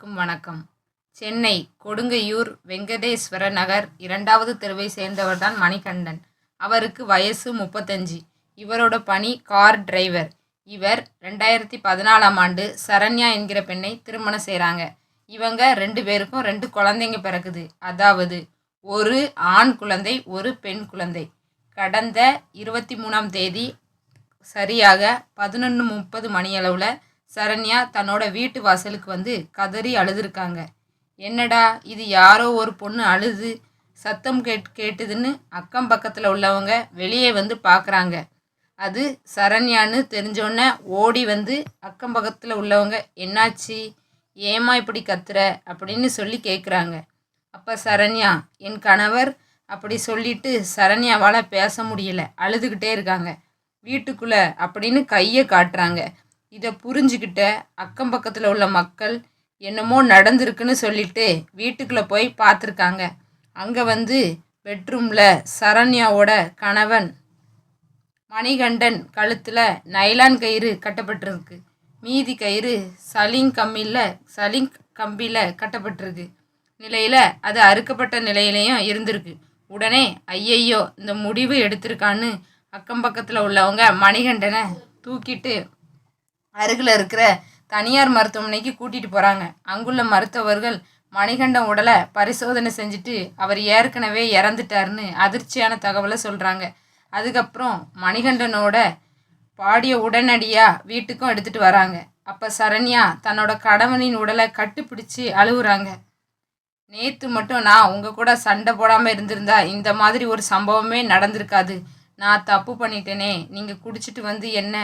அனைவருக்கும் வணக்கம். சென்னை கொடுங்கையூர் வெங்கடேஸ்வர நகர் இரண்டாவது தெருவை சேர்ந்தவர்தான் மணிகண்டன். அவருக்கு வயசு முப்பத்தஞ்சு. இவரோட பணி கார் டிரைவர். இவர் ரெண்டாயிரத்தி பதினாலாம் ஆண்டு சரண்யா என்கிற பெண்ணை திருமணம் செய்கிறாங்க இவங்க ரெண்டு பேருக்கும் ரெண்டு குழந்தைங்க பிறக்குது. அதாவது ஒரு ஆண் குழந்தை ஒரு பெண் குழந்தை. கடந்த இருபத்தி மூணாம் தேதி சரியாக பதினொன்று முப்பது மணியளவில் சரண்யா தன்னோட வீட்டு வாசலுக்கு வந்து கதறி அழுதுருக்காங்க. என்னடா இது யாரோ ஒரு பொண்ணு அழுது சத்தம் கேட் கேட்டுதுன்னு அக்கம் பக்கத்தில் உள்ளவங்க வெளியே வந்து பார்க்குறாங்க அது சரண்யான்னு தெரிஞ்சோடனே ஓடி வந்து அக்கம் பக்கத்தில் உள்ளவங்க என்னாச்சு? ஏம்மா இப்படி கத்துற? அப்படின்னு சொல்லி கேட்குறாங்க அப்போ சரண்யா என் கணவர் அப்படி சொல்லிட்டு சரண்யாவால் பேச முடியல. அழுதுகிட்டே இருக்காங்க. வீட்டுக்குள்ளே அப்படின்னு கையை காட்டுறாங்க. இதை புரிஞ்சுக்கிட்ட அக்கம் பக்கத்தில் உள்ள மக்கள் என்னமோ நடந்திருக்குன்னு சொல்லிட்டு வீட்டுக்குள்ளே போய் பார்த்துருக்காங்க அங்கே வந்து பெட்ரூமில் சரண்யாவோட கணவன் மணிகண்டன் கழுத்தில் நைலான் கயிறு கட்டப்பட்டிருக்கு. மீதி கயிறு சலிங் கம்மியில் சலிங் கம்பியில் கட்டப்பட்டிருக்கு. நிலையில் அது அறுக்கப்பட்ட நிலையிலையும் இருந்திருக்கு. உடனே ஐயையோ இந்த முடிவு எடுத்திருக்கான்னு அக்கம் பக்கத்தில் உள்ளவங்க மணிகண்டனை தூக்கிட்டு அருகில் இருக்கிற தனியார் மருத்துவமனைக்கு கூட்டிகிட்டு போகிறாங்க அங்குள்ள மருத்துவர்கள் மணிகண்டன் உடலை பரிசோதனை செஞ்சுட்டு அவர் ஏற்கனவே இறந்துட்டாருன்னு அதிர்ச்சியான தகவலை சொல்கிறாங்க அதுக்கப்புறம் மணிகண்டனோட பாடிய உடனடியாக வீட்டுக்கும் எடுத்துகிட்டு வராங்க. அப்போ சரண்யா தன்னோட கணவனின் உடலை கட்டுப்பிடிச்சு அழுகுறாங்க நேற்று மட்டும் நான் உங்கள் கூட சண்டை போடாமல் இருந்திருந்தா இந்த மாதிரி ஒரு சம்பவமே நடந்திருக்காது. நான் தப்பு பண்ணிட்டேனே நீங்கள் குடிச்சிட்டு வந்து என்ன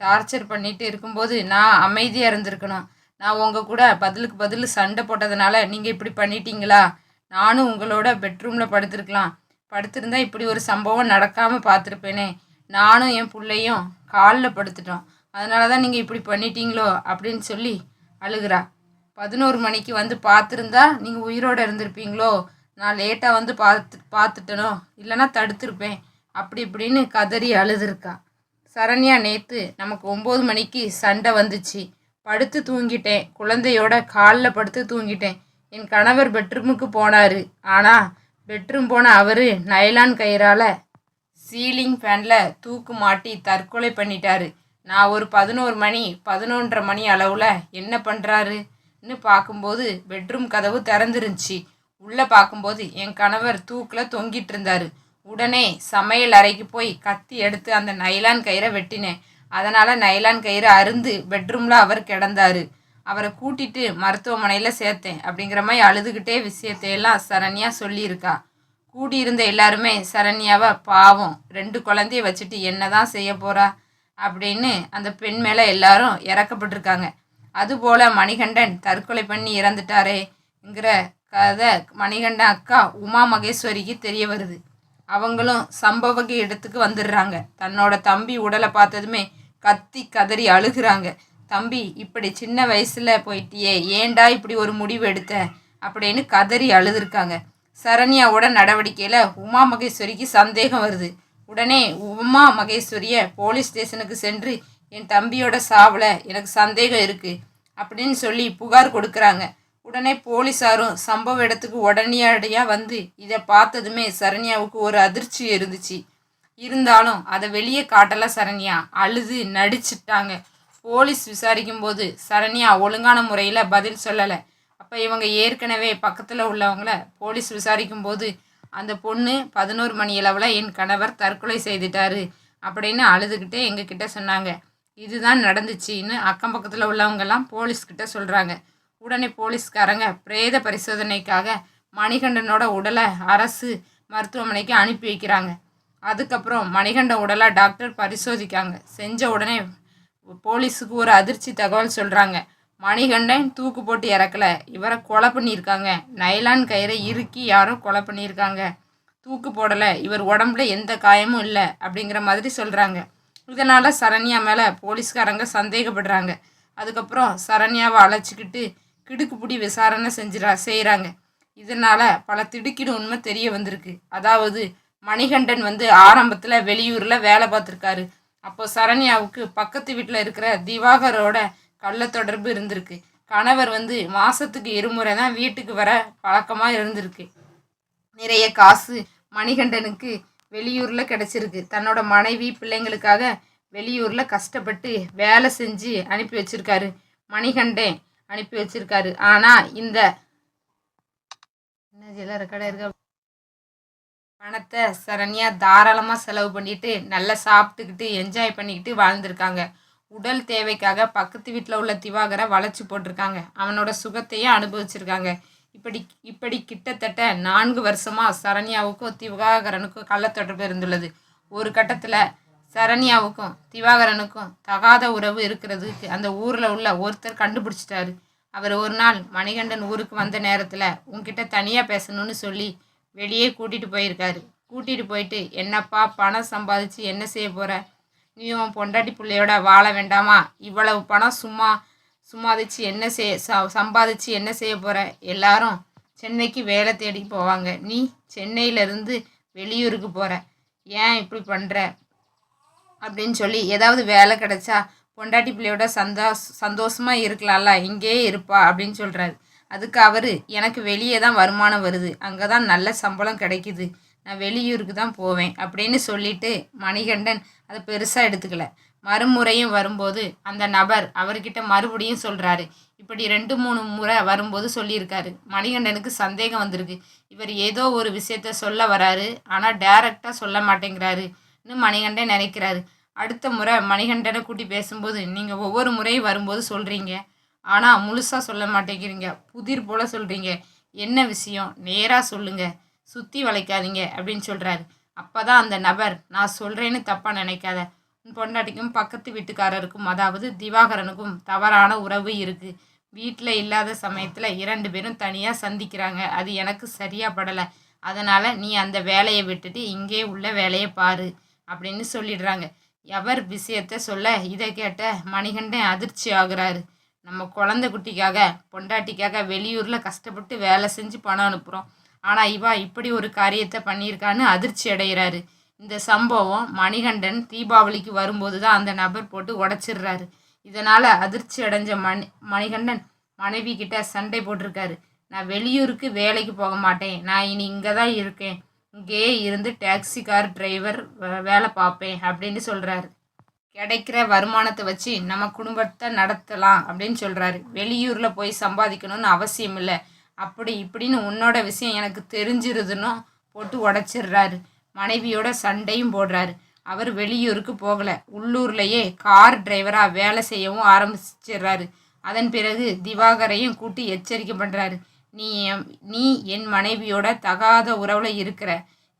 டார்ச்சர் பண்ணிட்டு இருக்கும்போது நான் அமைதியாக இருந்திருக்கணும். நான் உங்கள் கூட பதிலுக்கு பதில் சண்டை போட்டதுனால நீங்கள் இப்படி பண்ணிட்டீங்களா? நானும் உங்களோட பெட்ரூமில் படுத்திருக்கலாம். படுத்திருந்தா இப்படி ஒரு சம்பவம் நடக்காமல் பார்த்துருப்பேனே. நானும் என் பிள்ளையும் காலில் படுத்துட்டோம். அதனால தான் நீங்கள் இப்படி பண்ணிட்டீங்களோ? அப்படின்னு சொல்லி அழுகிறா. பதினோரு மணிக்கு வந்து பார்த்துருந்தா நீங்கள் உயிரோடு இருந்திருப்பீங்களோ? நான் லேட்டாக வந்து பார்த்து பார்த்துட்டனோ? இல்லைன்னா தடுத்திருப்பேன். அப்படி இப்படின்னு கதறி அழுதுருக்கா. சரண்யா நேற்று நமக்கு ஒம்பது மணிக்கு சண்டை வந்துச்சு. படுத்து தூங்கிட்டேன். குழந்தையோட காலில் படுத்து தூங்கிட்டேன். என் கணவர் பெட்ரூமுக்கு போனார். ஆனால் பெட்ரூம் போன அவர் நைலான் கயிறால் சீலிங் ஃபேனில் தூக்கு மாட்டி தற்கொலை பண்ணிட்டாரு. நான் ஒரு பதினோரு மணி பதினொன்றரை மணி அளவில் என்ன பண்ணுறாருன்னு பார்க்கும்போது பெட்ரூம் கதவு திறந்துருந்துச்சு. உள்ளே பார்க்கும்போது என் கணவர் தூக்கில் தொங்கிட்டு இருந்தார். உடனே சமையல் அறைக்கு போய் கத்தி எடுத்து அந்த நைலான் கயிறை வெட்டினேன். அதனால் நைலான் கயிறு அருந்து பெட்ரூமில் அவர் கிடந்தார். அவரை கூட்டிட்டு மருத்துவமனையில் சேர்த்தேன். அப்படிங்கிற மாதிரி அழுதுகிட்டே விஷயத்தையெல்லாம் சரண்யா சொல்லியிருக்கா. கூடியிருந்த எல்லாருமே சரண்யாவை பாவம் ரெண்டு குழந்தைய வச்சுட்டு என்ன தான் செய்ய போகிறா அப்படின்னு அந்த பெண் மேலே எல்லாரும் இறக்கப்பட்டிருக்காங்க. அதுபோல் மணிகண்டன் தற்கொலை பண்ணி இறந்துட்டாரேங்கிற கதை மணிகண்டன் அக்கா உமா மகேஸ்வரிக்கு தெரிய வருது. அவங்களும் சம்பவ இடத்துக்கு வந்துடுறாங்க. தன்னோட தம்பி உடலை பார்த்ததுமே கத்தி கதறி அழுகிறாங்க. தம்பி இப்படி சின்ன வயசில் போயிட்டியே ஏன்டா இப்படி ஒரு முடிவு எடுத்த? அப்படின்னு கதறி அழுதுருக்காங்க. சரண்யாவோட நடவடிக்கையில் உமா மகேஸ்வரிக்கு சந்தேகம் வருது. உடனே உமா மகேஸ்வரியை போலீஸ் ஸ்டேஷனுக்கு சென்று என் தம்பியோட சாவில் எனக்கு சந்தேகம் இருக்குது அப்படின்னு சொல்லி புகார் கொடுக்குறாங்க. உடனே போலீஸாரும் சம்பவ இடத்துக்கு உடனடியாக வந்து இதை பார்த்ததுமே சரண்யாவுக்கு ஒரு அதிர்ச்சி இருந்துச்சு. இருந்தாலும் அதை வெளியே காட்டல சரண்யா. அழுது நடிச்சிட்டாங்க. போலீஸ் விசாரிக்கும் போது சரண்யா ஒழுங்கான முறையில் பதில் சொல்லலை. அப்போ இவங்க ஏற்கனவே பக்கத்தில் உள்ளவங்கள போலீஸ் விசாரிக்கும் போது அந்த பொண்ணு பதினோரு மணி அளவில் என் கணவர் தற்கொலை செய்துட்டாரு அப்படின்னு அழுதுகிட்டே எங்ககிட்ட சொன்னாங்க. இதுதான் நடந்துச்சுன்னு அக்கம் பக்கத்தில் உள்ளவங்கெல்லாம் போலீஸ்கிட்ட சொல்கிறாங்க உடனே போலீஸ்காரங்க பிரேத பரிசோதனைக்காக மணிகண்டனோட உடலை அரசு மருத்துவமனைக்கு அனுப்பி வைக்கிறாங்க. அதுக்கப்புறம் மணிகண்டன் உடலை டாக்டர் பரிசோதிக்காங்க. செஞ்ச உடனே போலீஸுக்கு ஒரு அதிர்ச்சி தகவல் சொல்கிறாங்க மணிகண்டன் தூக்கு போட்டு இறக்கலை. இவரை கொலை பண்ணியிருக்காங்க. நைலான் கயிறை இறுக்கி யாரும் கொலை பண்ணியிருக்காங்க. தூக்கு போடலை. இவர் உடம்புல எந்த காயமும் இல்லை அப்படிங்கிற மாதிரி சொல்கிறாங்க இதனால் சரண்யா மேலே போலீஸ்காரங்க சந்தேகப்படுறாங்க. அதுக்கப்புறம் சரண்யாவை அழைச்சிக்கிட்டு கிடுக்குப்பிடி விசாரணை செஞ்சிடா செய்கிறாங்க இதனால் பல திடுக்கிடு உண்மை தெரிய வந்திருக்கு. அதாவது மணிகண்டன் வந்து ஆரம்பத்தில் வெளியூரில் வேலை பார்த்துருக்காரு. அப்போ சரண்யாவுக்கு பக்கத்து வீட்டில் இருக்கிற திவாகரோட கள்ள தொடர்பு இருந்திருக்கு. கணவர் வந்து மாதத்துக்கு இருமுறை தான் வீட்டுக்கு வர பழக்கமாக இருந்திருக்கு. நிறைய காசு மணிகண்டனுக்கு வெளியூரில் கிடச்சிருக்கு. தன்னோட மனைவி பிள்ளைங்களுக்காக வெளியூரில் கஷ்டப்பட்டு வேலை செஞ்சு அனுப்பி வச்சிருக்காரு மணிகண்டன். அனுப்பி வச்சிருக்காரு. ஆனால் இந்த என்ன கடை பணத்தை சரண்யா தாராளமாக செலவு பண்ணிட்டு நல்லா சாப்பிட்டுக்கிட்டு என்ஜாய் பண்ணிக்கிட்டு வாழ்ந்திருக்காங்க. உடல் தேவைக்காக பக்கத்து வீட்டில் உள்ள திவாகரை வளைச்சி போட்டிருக்காங்க. அவனோட சுகத்தையும் அனுபவிச்சிருக்காங்க. இப்படி இப்படி கிட்டத்தட்ட நான்கு வருஷமாக சரண்யாவுக்கும் திவாகரனுக்கும் கள்ளத்தொடர்பு இருந்துள்ளது. ஒரு கட்டத்தில் சரண்யாவுக்கும் திவாகரனுக்கும் தகாத உறவு இருக்கிறதுக்கு அந்த ஊரில் உள்ள ஒருத்தர் கண்டுபிடிச்சிட்டாரு. அவர் ஒரு நாள் மணிகண்டன் ஊருக்கு வந்த நேரத்தில் உன்கிட்ட தனியாக பேசணும்னு சொல்லி வெளியே கூட்டிகிட்டு போயிருக்காரு. கூட்டிகிட்டு போயிட்டு என்னப்பா பணம் சம்பாதிச்சு என்ன செய்ய போகிற நீ உன் பொண்டாட்டி பிள்ளையோட வாழ வேண்டாமா? இவ்வளவு பணம் சும்மா சும்மாதிச்சு என்ன செய்ய ச சம்பாதிச்சு என்ன செய்ய போகிற எல்லாரும் சென்னைக்கு வேலை தேடி போவாங்க. நீ சென்னையிலேருந்து வெளியூருக்கு போகிற ஏன் இப்படி பண்ணுற அப்படின்னு சொல்லி ஏதாவது வேலை கிடைச்சா பொண்டாட்டி பிள்ளையோட சந்தோஷ சந்தோஷமாக இருக்கலாம்ல இங்கேயே இருப்பா அப்படின்னு சொல்கிறாரு அதுக்கு அவர் எனக்கு வெளியே தான் வருமானம் வருது அங்கே தான் நல்ல சம்பளம் கிடைக்குது நான் வெளியூருக்கு தான் போவேன் அப்படின்னு சொல்லிட்டு மணிகண்டன் அதை பெருசாக எடுத்துக்கல. மறுமுறையும் வரும்போது அந்த நபர் அவர்கிட்ட மறுபடியும் சொல்கிறாரு இப்படி ரெண்டு மூணு முறை வரும்போது சொல்லியிருக்காரு. மணிகண்டனுக்கு சந்தேகம் வந்திருக்கு. இவர் ஏதோ ஒரு விஷயத்த சொல்ல வராரு ஆனால் டைரக்டாக சொல்ல இன்னும் மணிகண்டன் நினைக்கிறாரு. அடுத்த முறை மணிகண்டனை கூட்டி பேசும்போது நீங்கள் ஒவ்வொரு முறையும் வரும்போது சொல்கிறீங்க ஆனால் முழுசாக சொல்ல மாட்டேங்கிறீங்க. புதிர் போல் சொல்கிறீங்க என்ன விஷயம்? நேராக சொல்லுங்கள் சுற்றி வளைக்காதீங்க அப்படின்னு சொல்கிறாரு அப்போ தான் அந்த நபர் நான் சொல்கிறேன்னு தப்பாக நினைக்காத. உன் பொண்டாட்டிக்கும் பக்கத்து வீட்டுக்காரருக்கும் அதாவது திவாகரனுக்கும் தவறான உறவு இருக்குது வீட்டில் இல்லாத சமயத்தில் இரண்டு பேரும் தனியாக சந்திக்கிறாங்க. அது எனக்கு சரியாக படலை. அதனால் நீ அந்த வேலையை விட்டுட்டு இங்கே உள்ள வேலையை பாரு. அப்படின்னு சொல்லிடுறாங்க. எவர் விஷயத்த சொல்ல இதை கேட்ட மணிகண்டன் அதிர்ச்சி ஆகுறாரு. நம்ம குழந்தை குட்டிக்காக பொண்டாட்டிக்காக வெளியூரில் கஷ்டப்பட்டு வேலை செஞ்சு பணம் அனுப்புகிறோம் ஆனால் இவா இப்படி ஒரு காரியத்தை பண்ணியிருக்கான்னு அதிர்ச்சி அடைகிறாரு இந்த சம்பவம் மணிகண்டன் தீபாவளிக்கு வரும்போது தான் அந்த நபர் போட்டு உடச்சிடுறாரு. இதனால் அதிர்ச்சி அடைஞ்ச மணி மணிகண்டன் மனைவி கிட்ட சண்டை போட்டிருக்காரு. நான் வெளியூருக்கு வேலைக்கு போக மாட்டேன். நான் இனி இங்கே தான் இருக்கேன். இங்கேயே இருந்து டாக்ஸி கார் டிரைவர் வேலை பார்ப்பேன் அப்படின்னு சொல்கிறாரு கிடைக்கிற வருமானத்தை வச்சு நம்ம குடும்பத்தை நடத்தலாம் அப்படின்னு சொல்கிறாரு வெளியூரில் போய் சம்பாதிக்கணும்னு அவசியம் இல்லை. அப்படி இப்படின்னு உன்னோட விஷயம் எனக்கு தெரிஞ்சிருதுன்னு போட்டு உடச்சிடுறாரு. மனைவியோட சண்டையும் போடுறாரு. அவர் வெளியூருக்கு போகலை. உள்ளூர்லேயே கார் டிரைவராக வேலை செய்யவும் ஆரம்பிச்சிடுறாரு. அதன் பிறகு திவாகரையும் கூட்டி எச்சரிக்கை பண்ணுறாரு நீ நீ என் மனைவியோட தகாத உறவில் இருக்கிற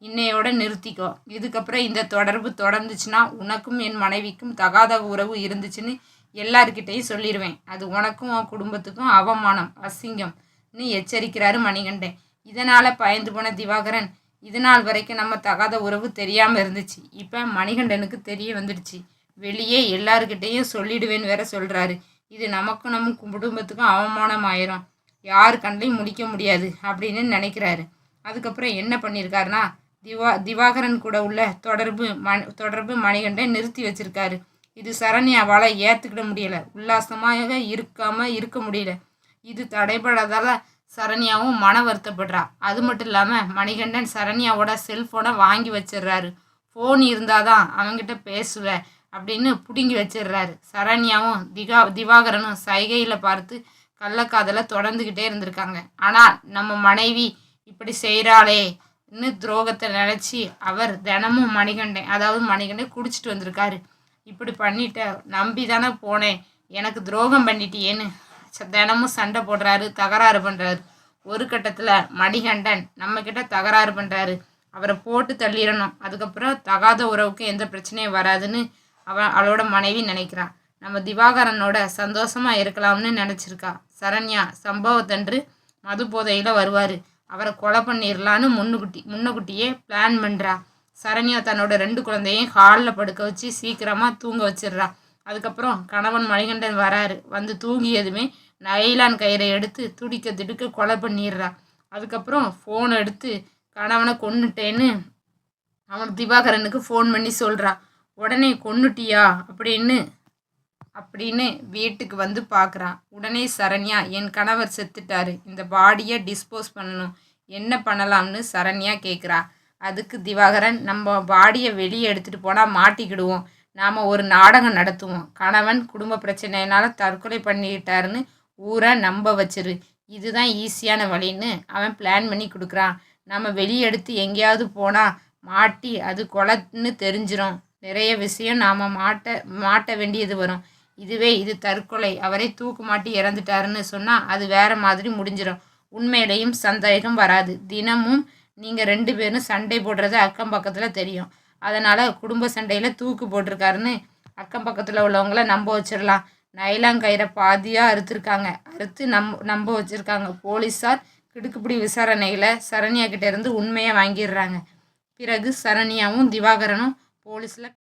இன்னையோட நிறுத்திக்கோ. இதுக்கப்புறம் இந்த தொடர்பு தொடர்ந்துச்சுன்னா உனக்கும் என் மனைவிக்கும் தகாத உறவு இருந்துச்சுன்னு எல்லார்கிட்டையும் சொல்லிடுவேன் அது உனக்கும் உன் குடும்பத்துக்கும் அவமானம் அசிங்கம்னு எச்சரிக்கிறாரு மணிகண்டன். இதனால் பயந்து போன திவாகரன் இதுநாள் வரைக்கும் நம்ம தகாத உறவு தெரியாமல் இருந்துச்சு. இப்போ மணிகண்டனுக்கு தெரிய வந்துடுச்சு. வெளியே எல்லாருக்கிட்டேயும் சொல்லிடுவேன்னு வேற சொல்கிறாரு இது நமக்கும் நம்ம குடும்பத்துக்கும் அவமானம் ஆயிரும் யார் கண்டையும் முடிக்க முடியாது அப்படின்னு நினைக்கிறாரு. அதுக்கப்புறம் என்ன பண்ணியிருக்காருன்னா திவா திவாகரன் கூட உள்ள தொடர்பு மண் தொடர்பு மணிகண்டன் நிறுத்தி வச்சிருக்காரு. இது சரண்யாவால் ஏற்றுக்கிட முடியலை. உல்லாசமாக இருக்காமல் இருக்க முடியல. இது தடைபடாதால் சரண்யாவும் மன வருத்தப்படுறா. அது மட்டும் இல்லாமல் மணிகண்டன் சரண்யாவோட செல்ஃபோனை வாங்கி வச்சிடுறாரு. ஃபோன் இருந்தால் தான் அவங்ககிட்ட பேசுவேன் அப்படின்னு பிடுங்கி வச்சிடுறாரு. சரண்யாவும் திகா திவாகரனும் சைகையில் பார்த்து கள்ளக்காதலை தொடர்ந்துக்கிட்டே இருந்திருக்காங்க. ஆனால் நம்ம மனைவி இப்படி செய்கிறாளே இன்னும் துரோகத்தை நினச்சி அவர் தினமும் மணிகண்டன் அதாவது மணிகண்டன் குடிச்சிட்டு வந்திருக்காரு. இப்படி பண்ணிட்ட நம்பி தானே போனேன். எனக்கு துரோகம் பண்ணிட்டியேன்னு தினமும் சண்டை போடுறாரு தகராறு பண்ணுறாரு ஒரு கட்டத்தில் மணிகண்டன் நம்மக்கிட்ட தகராறு பண்ணுறாரு அவரை போட்டு தள்ளிடணும். அதுக்கப்புறம் தகாத உறவுக்கு எந்த பிரச்சனையும் வராதுன்னு அவன் அவளோட மனைவி நினைக்கிறான் நம்ம திவாகரனோட சந்தோஷமாக இருக்கலாம்னு நினச்சிருக்கா. சரண்யா சம்பவத்தன்று மது போதையில் வருவார். அவரை கொலை பண்ணிடலான்னு முன்னுக்குட்டி முன்னக்குட்டியே பிளான் பண்ணுறா சரண்யா தன்னோட ரெண்டு குழந்தையும் ஹாலில் படுக்க வச்சு சீக்கிரமாக தூங்க வச்சிடுறா. அதுக்கப்புறம் கணவன் மணிகண்டன் வராரு. வந்து தூங்கியதுமே நைலான் கயிறை எடுத்து துடிக்க திடுக்க கொலை பண்ணிடுறா. அதுக்கப்புறம் ஃபோன் எடுத்து கணவனை கொன்னுட்டேன்னு அவன் திவாகரனுக்கு ஃபோன் பண்ணி சொல்கிறா உடனே கொண்டுட்டியா அப்படின்னு அப்படின்னு வீட்டுக்கு வந்து பார்க்குறான் உடனே சரண்யா என் கணவர் செத்துட்டாரு. இந்த பாடியை டிஸ்போஸ் பண்ணணும். என்ன பண்ணலாம்னு சரண்யா கேட்குறா அதுக்கு திவாகரன் நம்ம பாடியை வெளியே எடுத்துகிட்டு போனால் மாட்டிக்கிடுவோம். நாம் ஒரு நாடகம் நடத்துவோம். கணவன் குடும்ப பிரச்சனையினால தற்கொலை பண்ணிக்கிட்டாருன்னு ஊரை நம்ப வச்சிரு. இதுதான் ஈஸியான வழின்னு அவன் பிளான் பண்ணி கொடுக்குறான். நம்ம வெளியே எடுத்து எங்கேயாவது போனால் மாட்டி அது கொலைன்னு தெரிஞ்சிடும் நிறைய விஷயம் நாம் மாட்ட மாட்ட வேண்டியது வரும். இதுவே இது தற்கொலை. அவரை தூக்கு மாட்டி இறந்துட்டாருன்னு சொன்னால் அது வேற மாதிரி முடிஞ்சிடும் உண்மையிலையும் சந்தேகம் வராது. தினமும் நீங்கள் ரெண்டு பேரும் சண்டை போடுறது அக்கம் பக்கத்தில் தெரியும். அதனால் குடும்ப சண்டையில் தூக்கு போட்டிருக்காருன்னு அக்கம் பக்கத்தில் உள்ளவங்கள நம்ப வச்சிடலாம் நைலாங்கயிறை பாதியாக அறுத்துருக்காங்க. அறுத்து நம் நம்ப வச்சுருக்காங்க. போலீஸார் கிடுக்குப்பிடி விசாரணையில் சரண்யா கிட்டேருந்து உண்மையை வாங்கிடுறாங்க. பிறகு சரண்யாவும் திவாகரனும் போலீஸில்